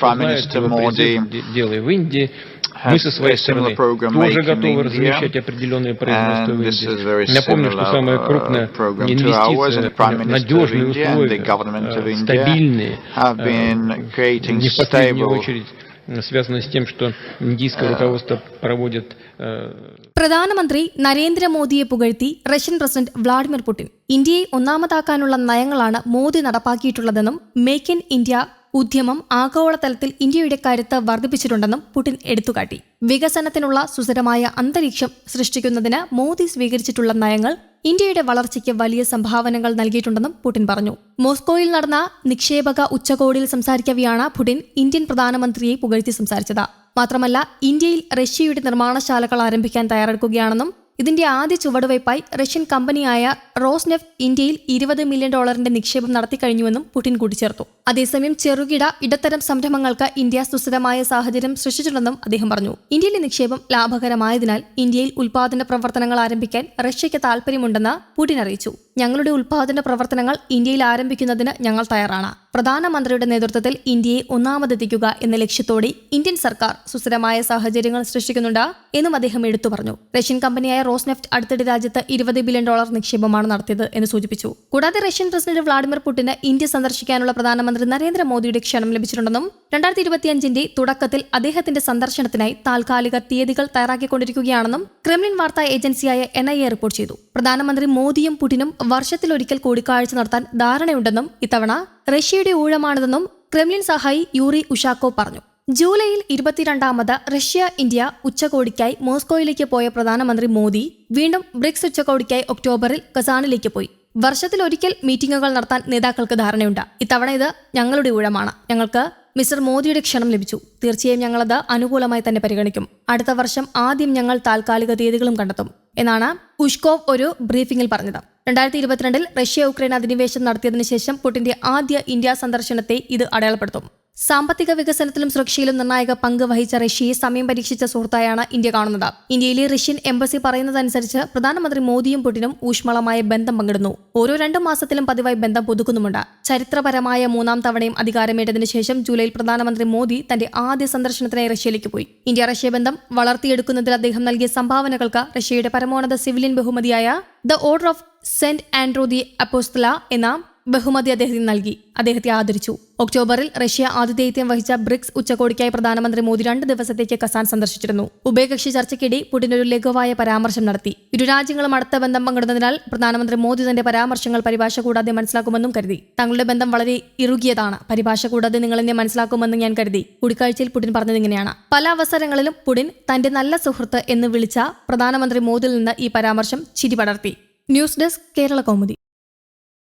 Prime Знаете, Minister его Modi призыв де- делая в Индии. Мы has со своей a similar стороны program тоже Make in готовы India, размещать определенные производства and в this is very Индии. Напомню, что similar, самая uh, крупная program to ours, and the Prime инвестиция, Minister of надежные India and the условия, government of э, India стабильные, have э, been creating не в последнюю stable очередь э, связано с тем, что индийское руководство проводит э, പ്രധാനമന്ത്രി നരേന്ദ്രമോദിയെ പുകഴ്ത്തി Russian president Vladimir Putin ഇന്ത്യയെ ഒന്നാമതാക്കാനുള്ള നയങ്ങളാണ് മോദി നടപ്പാക്കിയിട്ടുള്ളതെന്നും make in India ഉദ്യമം ആഗോളതലത്തിൽ ഇന്ത്യയുടെ കരുത്ത് വർദ്ധിപ്പിച്ചിട്ടുണ്ടെന്നും പുടിൻ എടുത്തുകാട്ടി. വികസനത്തിനുള്ള സുസ്ഥിരമായ അന്തരീക്ഷം സൃഷ്ടിക്കുന്നതിന് മോദി സ്വീകരിച്ചിട്ടുള്ള നയങ്ങൾ ഇന്ത്യയുടെ വളർച്ചയ്ക്ക് വലിയ സംഭാവനകൾ നൽകിയിട്ടുണ്ടെന്നും പുടിൻ പറഞ്ഞു. മോസ്കോയിൽ നടന്ന നിക്ഷേപക ഉച്ചകോടിയിൽ സംസാരിക്കവെയാണ് പുടിൻ ഇന്ത്യൻ പ്രധാനമന്ത്രിയെ പുകഴ്ത്തി സംസാരിച്ചത്. മാത്രമല്ല ഇന്ത്യയിൽ റഷ്യയുടെ നിർമ്മാണശാലകൾ ആരംഭിക്കാൻ തയ്യാറെടുക്കുകയാണെന്നും ഇതിന്റെ ആദ്യ ചുവടുവയ്പായി റഷ്യൻ കമ്പനിയായ റോസ്നെഫ്റ്റ് ഇന്ത്യയിൽ ഇരുപത് മില്യൺ ഡോളറിന്റെ നിക്ഷേപം നടത്തിക്കഴിഞ്ഞുവെന്നും പുടിൻ കൂട്ടിച്ചേർത്തു. അതേസമയം ചെറുകിട ഇടത്തരം സംരംഭങ്ങൾക്ക് ഇന്ത്യ സുസ്ഥിരമായ സാഹചര്യം സൃഷ്ടിച്ചിട്ടുണ്ടെന്നും അദ്ദേഹം പറഞ്ഞു. ഇന്ത്യയിലെ നിക്ഷേപം ലാഭകരമായതിനാൽ ഇന്ത്യയിൽ ഉൽപാദന പ്രവർത്തനങ്ങൾ ആരംഭിക്കാൻ റഷ്യയ്ക്ക് താൽപര്യമുണ്ടെന്ന് പുടിൻ അറിയിച്ചു. ഞങ്ങളുടെ ഉൽപാദന പ്രവർത്തനങ്ങൾ ഇന്ത്യയിൽ ആരംഭിക്കുന്നതിന് ഞങ്ങൾ തയ്യാറാണ്. പ്രധാനമന്ത്രിയുടെ നേതൃത്വത്തിൽ ഇന്ത്യയെ ഒന്നാമതെത്തിക്കുക എന്ന ലക്ഷ്യത്തോടെ ഇന്ത്യൻ സർക്കാർ സുസ്ഥിരമായ സാഹചര്യങ്ങൾ സൃഷ്ടിക്കുന്നുണ്ട് എന്നും അദ്ദേഹം എടുത്തു പറഞ്ഞു. റഷ്യൻ കമ്പനിയായ റോസ്നെഫ്റ്റ് അടുത്തിടെ രാജ്യത്ത് ഇരുപത് ബില്യൺ ഡോളർ നിക്ഷേപമാണ് നടത്തിയത് എന്ന് സൂചിപ്പിച്ചു. കൂടാതെ റഷ്യൻ പ്രസിഡന്റ് വ്ളാഡിമിർ പുടിന് ഇന്ത്യ സന്ദർശിക്കാനുള്ള പ്രധാനമന്ത്രി നരേന്ദ്രമോദിയുടെ ക്ഷണം ലഭിച്ചിട്ടുണ്ടെന്നും രണ്ടായിരത്തി ഇരുപത്തിയഞ്ചിന്റെ തുടക്കത്തിൽ അദ്ദേഹത്തിന്റെ സന്ദർശനത്തിനായി താൽക്കാലിക തീയതികൾ തയ്യാറാക്കിക്കൊണ്ടിരിക്കുകയാണെന്നും ക്രെംലിൻ വാർത്താ ഏജൻസിയായ എൻ ഐ എ റിപ്പോർട്ട് ചെയ്തു. പ്രധാനമന്ത്രി മോദിയും പുടിനും വർഷത്തിലൊരിക്കൽ കൂടിക്കാഴ്ച നടത്താൻ ധാരണയുണ്ടെന്നും ഇത്തവണ റഷ്യയുടെ ഊഴമാണിതെന്നും ക്രെംലിൻ സഹായി യൂറി ഉഷാക്കോ പറഞ്ഞു. ജൂലൈയിൽ ഇരുപത്തിരണ്ടാമത് റഷ്യ ഇന്ത്യ ഉച്ചകോടിക്കായി മോസ്കോയിലേക്ക് പോയ പ്രധാനമന്ത്രി മോദി വീണ്ടും ബ്രിക്സ് ഉച്ചകോടിക്കായി ഒക്ടോബറിൽ കസാനിലേക്ക് പോയി. വർഷത്തിലൊരിക്കൽ മീറ്റിംഗുകൾ നടത്താൻ നേതാക്കൾക്ക് ധാരണയുണ്ട്. ഇത്തവണ ഇത് ഞങ്ങളുടെ ഊഴമാണ്. ഞങ്ങൾക്ക് മിസ്റ്റർ മോദിയുടെ ക്ഷണം ലഭിച്ചു. തീർച്ചയായും ഞങ്ങളത് അനുകൂലമായി തന്നെ പരിഗണിക്കും. അടുത്ത വർഷം ആദ്യം ഞങ്ങൾ താൽക്കാലിക തീയതികളും കണ്ടെത്തും എന്നാണ് ഉഷ്കോവ് ഒരു ബ്രീഫിംഗിൽ പറഞ്ഞത്. രണ്ടായിരത്തി ഇരുപത്തിരണ്ടിൽ റഷ്യ ഉക്രൈൻ അധിനിവേശം നടത്തിയതിനു ശേഷം പുടിന്റെ ആദ്യ ഇന്ത്യ സന്ദർശനത്തെ ഇത് അടയാളപ്പെടുത്തും. സാമ്പത്തിക വികസനത്തിലും സുരക്ഷയിലും നിർണായക പങ്ക് വഹിച്ച റഷ്യയെ സമയം പരീക്ഷിച്ച സുഹൃത്തായാണ് ഇന്ത്യ കാണുന്നത്. ഇന്ത്യയിലെ റഷ്യൻ എംബസി പറയുന്നതനുസരിച്ച് പ്രധാനമന്ത്രി മോദിയും പുടിനും ഊഷ്മളമായ ബന്ധം പങ്കിടുന്നു. ഓരോ രണ്ടു മാസത്തിലും പതിവായി ബന്ധം പുതുക്കുന്നുമുണ്ട്. ചരിത്രപരമായ മൂന്നാം തവണയും അധികാരമേറ്റതിനു ശേഷം ജൂലൈയിൽ പ്രധാനമന്ത്രി മോദി തന്റെ ആദ്യ സന്ദർശനത്തിനായി റഷ്യയിലേക്ക് പോയി. ഇന്ത്യ റഷ്യ ബന്ധം വളർത്തിയെടുക്കുന്നതിൽ അദ്ദേഹം നൽകിയ സംഭാവനകൾക്ക് റഷ്യയുടെ പരമോന്നത സിവിലിയൻ ബഹുമതിയായ the order of Saint Andrew the അപ്പോസ്തല എന്ന ബഹുമതി അദ്ദേഹത്തിന് നൽകി. അദ്ദേഹത്തെ ആദരിച്ചു. ഒക്ടോബറിൽ റഷ്യ ആതിഥേയത്വം വഹിച്ച ബ്രിക്സ് ഉച്ചകോടിക്കായി പ്രധാനമന്ത്രി മോദി രണ്ട് ദിവസത്തേക്ക് കസാൻ സന്ദർശിച്ചിരുന്നു. ഉഭയകക്ഷി ചർച്ചയ്ക്കിടെ പുടിൻ ഒരു ലഘുവായ പരാമർശം നടത്തി. ഇരു രാജ്യങ്ങളും അടുത്ത ബന്ധം പങ്കിടുന്നതിനാൽ പ്രധാനമന്ത്രി മോദി തന്റെ പരാമർശങ്ങൾ പരിഭാഷ കൂടാതെ മനസ്സിലാക്കുമെന്നും കരുതി. തങ്ങളുടെ ബന്ധം വളരെ ഇറുകിയതാണ്. പരിഭാഷ കൂടാതെ നിങ്ങൾ എന്നെ മനസ്സിലാക്കുമെന്ന് ഞാൻ കരുതി. കൂടിക്കാഴ്ചയിൽ പുടിൻ പറഞ്ഞത് ഇങ്ങനെയാണ്. പല അവസരങ്ങളിലും പുടിൻ തന്റെ നല്ല സുഹൃത്ത് എന്ന് വിളിച്ച പ്രധാനമന്ത്രി മോദിയിൽ നിന്ന് ഈ പരാമർശം ചിരി പടർത്തി ന്യൂസ് ഡെസ്ക് കേരള കൗമുദി